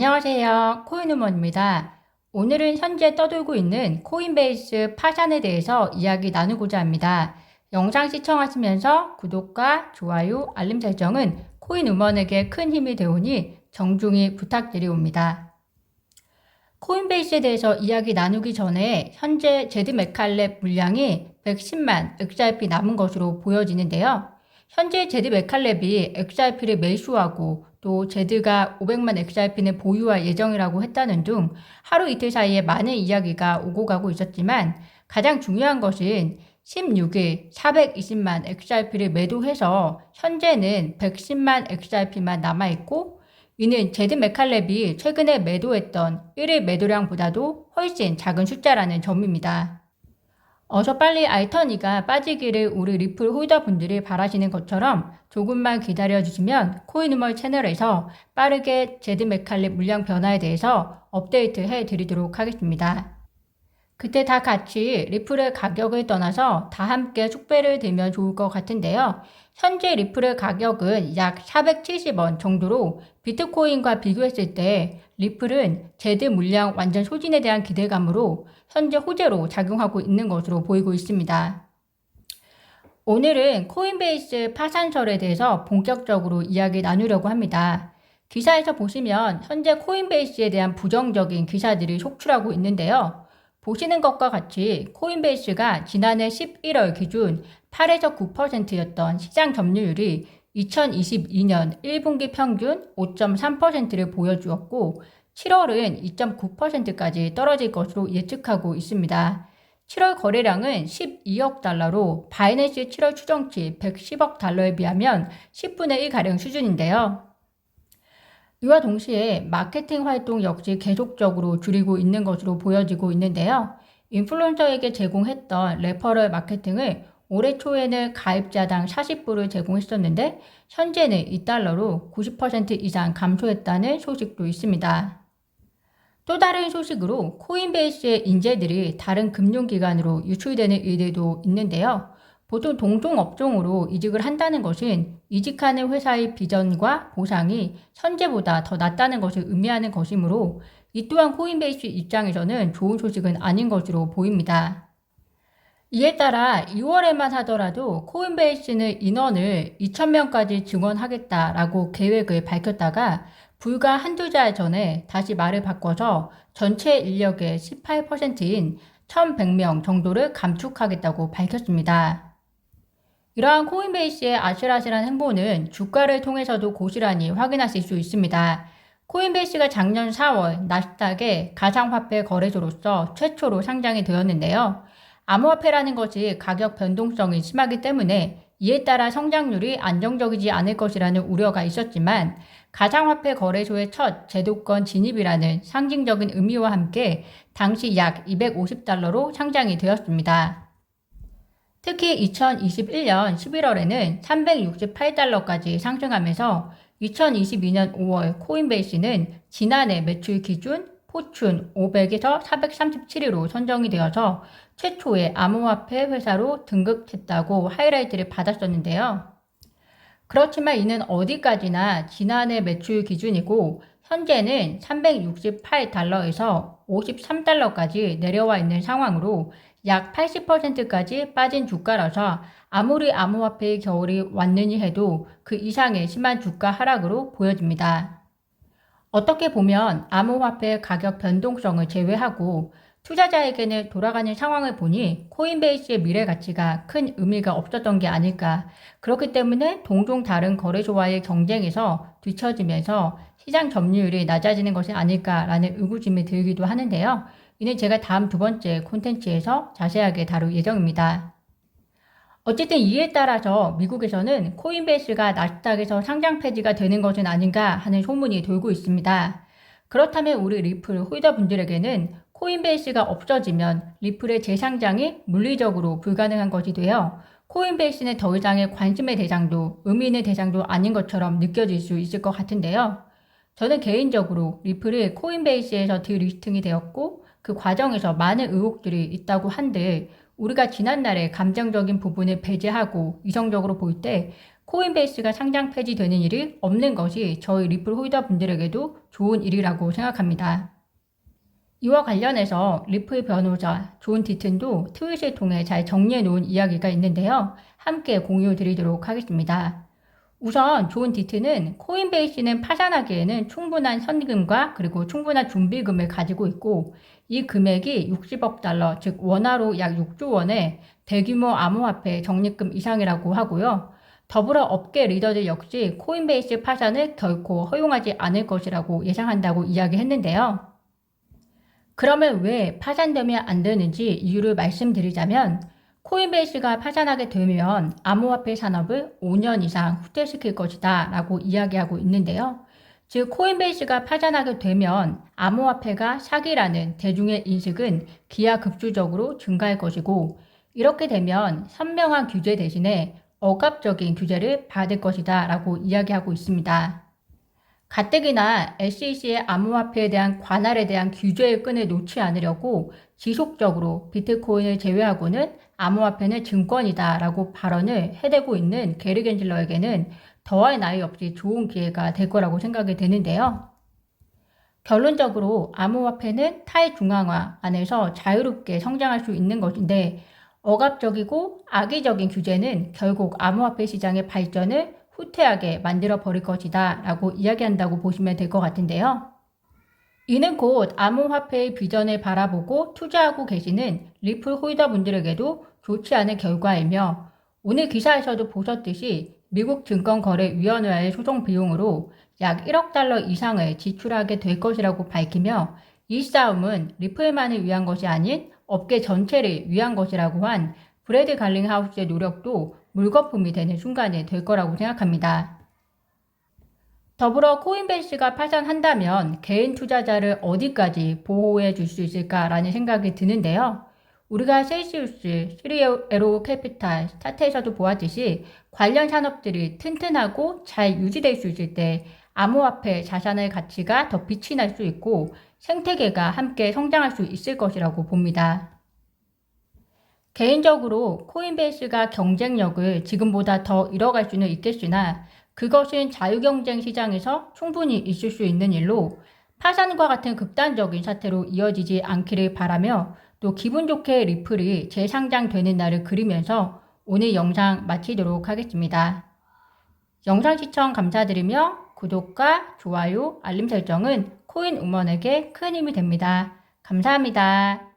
안녕하세요. 코인우먼입니다. 오늘은 현재 떠돌고 있는 코인베이스 파산에 대해서 이야기 나누고자 합니다. 영상 시청하시면서 구독과 좋아요, 알림 설정은 코인우먼에게 큰 힘이 되오니 정중히 부탁드리옵니다. 코인베이스에 대해서 이야기 나누기 전에 현재 제드 메칼랩 물량이 110만 XRP 남은 것으로 보여지는데요. 현재 제드 메칼랩이 XRP를 매수하고 또 제드가 500만 XRP는 보유할 예정이라고 했다는 등 하루 이틀 사이에 많은 이야기가 오고 가고 있었지만 가장 중요한 것은 16일 420만 XRP를 매도해서 현재는 110만 XRP만 남아있고 이는 제드 메칼랩이 최근에 매도했던 1일 매도량보다도 훨씬 작은 숫자라는 점입니다. 어서 빨리 알터니가 빠지기를 우리 리플 홀더분들이 바라시는 것처럼 조금만 기다려 주시면 코인우멀 채널에서 빠르게 제드 메칼립 물량 변화에 대해서 업데이트 해 드리도록 하겠습니다. 그때 다 같이 리플의 가격을 떠나서 다 함께 축배를 들면 좋을 것 같은데요. 현재 리플의 가격은 약 470원 정도로 비트코인과 비교했을 때 리플은 제드 물량 완전 소진에 대한 기대감으로 현재 호재로 작용하고 있는 것으로 보이고 있습니다. 오늘은 코인베이스 파산설에 대해서 본격적으로 이야기 나누려고 합니다. 기사에서 보시면 현재 코인베이스에 대한 부정적인 기사들이 속출하고 있는데요. 보시는 것과 같이 코인베이스가 지난해 11월 기준 8에서 9%였던 시장 점유율이 2022년 1분기 평균 5.3%를 보여주었고 7월은 2.9%까지 떨어질 것으로 예측하고 있습니다. 7월 거래량은 12억 달러로 바이낸스 7월 추정치 110억 달러에 비하면 10분의 1가량 수준인데요. 이와 동시에 마케팅 활동 역시 계속적으로 줄이고 있는 것으로 보여지고 있는데요. 인플루언서에게 제공했던 레퍼럴 마케팅을 올해 초에는 가입자당 40불을 제공했었는데 현재는 2달러로 90% 이상 감소했다는 소식도 있습니다. 또 다른 소식으로 코인베이스의 인재들이 다른 금융기관으로 유출되는 일들도 있는데요. 보통 동종 업종으로 이직을 한다는 것은 이직하는 회사의 비전과 보상이 현재보다 더 낮다는 것을 의미하는 것이므로 이 또한 코인베이스 입장에서는 좋은 소식은 아닌 것으로 보입니다. 이에 따라 2월에만 하더라도 코인베이스는 인원을 2,000명까지 증원하겠다라고 계획을 밝혔다가 불과 한두 달 전에 다시 말을 바꿔서 전체 인력의 18%인 1,100명 정도를 감축하겠다고 밝혔습니다. 이러한 코인베이스의 아슬아슬한 행보는 주가를 통해서도 고스란히 확인하실 수 있습니다. 코인베이스가 작년 4월 나스닥의 가상화폐 거래소로서 최초로 상장이 되었는데요. 암호화폐라는 것이 가격 변동성이 심하기 때문에 이에 따라 성장률이 안정적이지 않을 것이라는 우려가 있었지만 가상화폐 거래소의 첫 제도권 진입이라는 상징적인 의미와 함께 당시 약 250달러로 상장이 되었습니다. 특히 2021년 11월에는 368달러까지 상승하면서 2022년 5월 코인베이스는 지난해 매출 기준 포춘 500에서 437위로 선정이 되어서 최초의 암호화폐 회사로 등극했다고 하이라이트를 받았었는데요. 그렇지만 이는 어디까지나 지난해 매출 기준이고 현재는 368달러에서 53달러까지 내려와 있는 상황으로 약 80%까지 빠진 주가라서 아무리 암호화폐의 겨울이 왔느니 해도 그 이상의 심한 주가 하락으로 보여집니다. 어떻게 보면 암호화폐 가격 변동성을 제외하고 투자자에게는 돌아가는 상황을 보니 코인베이스의 미래 가치가 큰 의미가 없었던 게 아닐까. 그렇기 때문에 동종 다른 거래소와의 경쟁에서 뒤처지면서 시장 점유율이 낮아지는 것이 아닐까라는 의구심이 들기도 하는데요. 이는 제가 다음 두 번째 콘텐츠에서 자세하게 다룰 예정입니다. 어쨌든 이에 따라서 미국에서는 코인베이스가 나스닥에서 상장 폐지가 되는 것은 아닌가 하는 소문이 돌고 있습니다. 그렇다면 우리 리플 홀더분들에게는 코인베이스가 없어지면 리플의 재상장이 물리적으로 불가능한 것이 되어 코인베이스는 더 이상의 관심의 대상도 의미 있는 대상도 아닌 것처럼 느껴질 수 있을 것 같은데요. 저는 개인적으로 리플이 코인베이스에서 드리스팅이 되었고 그 과정에서 많은 의혹들이 있다고 한들 우리가 지난날에 감정적인 부분을 배제하고 이성적으로 볼 때 코인베이스가 상장 폐지되는 일이 없는 것이 저희 리플 홀더 분들에게도 좋은 일이라고 생각합니다. 이와 관련해서 리플 변호자 존 디튼도 트윗을 통해 잘 정리해 놓은 이야기가 있는데요. 함께 공유 드리도록 하겠습니다. 우선 존 디튼은 코인베이스는 파산하기에는 충분한 현금과 그리고 충분한 준비금을 가지고 있고 이 금액이 60억 달러, 즉 원화로 약 6조 원의 대규모 암호화폐 적립금 이상이라고 하고요. 더불어 업계 리더들 역시 코인베이스 파산을 결코 허용하지 않을 것이라고 예상한다고 이야기했는데요. 그러면 왜 파산되면 안 되는지 이유를 말씀드리자면 코인베이스가 파산하게 되면 암호화폐 산업을 5년 이상 후퇴시킬 것이다 라고 이야기하고 있는데요. 즉 코인베이스가 파산하게 되면 암호화폐가 사기라는 대중의 인식은 기하급수적으로 증가할 것이고 이렇게 되면 선명한 규제 대신에 억압적인 규제를 받을 것이다 라고 이야기하고 있습니다. 가뜩이나 SEC의 암호화폐에 대한 관할에 대한 규제의 끈을 놓지 않으려고 지속적으로 비트코인을 제외하고는 암호화폐는 증권이다 라고 발언을 해대고 있는 게리 겐질러에게는 더할 나위 없이 좋은 기회가 될 거라고 생각이 되는데요. 결론적으로 암호화폐는 탈중앙화 안에서 자유롭게 성장할 수 있는 것인데 억압적이고 악의적인 규제는 결국 암호화폐 시장의 발전을 후퇴하게 만들어 버릴 것이다 라고 이야기한다고 보시면 될 것 같은데요. 이는 곧 암호화폐의 비전을 바라보고 투자하고 계시는 리플 홀더 분들에게도 좋지 않은 결과이며 오늘 기사에서도 보셨듯이 미국 증권거래위원회의 소송 비용으로 약 1억 달러 이상을 지출하게 될 것이라고 밝히며 이 싸움은 리플만을 위한 것이 아닌 업계 전체를 위한 것이라고 한 브래드 갈링하우스의 노력도 물거품이 되는 순간이 될 거라고 생각합니다. 더불어 코인베이스가 파산한다면 개인 투자자를 어디까지 보호해 줄 수 있을까라는 생각이 드는데요. 우리가 셀시우스, 시리에로 캐피탈, 스타트에서도 보았듯이 관련 산업들이 튼튼하고 잘 유지될 수 있을 때 암호화폐 자산의 가치가 더 빛이 날 수 있고 생태계가 함께 성장할 수 있을 것이라고 봅니다. 개인적으로 코인베이스가 경쟁력을 지금보다 더 잃어갈 수는 있겠으나 그것은 자유경쟁 시장에서 충분히 있을 수 있는 일로 파산과 같은 극단적인 사태로 이어지지 않기를 바라며 또 기분 좋게 리플이 재상장되는 날을 그리면서 오늘 영상 마치도록 하겠습니다. 영상 시청 감사드리며 구독과 좋아요, 알림 설정은 코인 우먼에게 큰 힘이 됩니다. 감사합니다.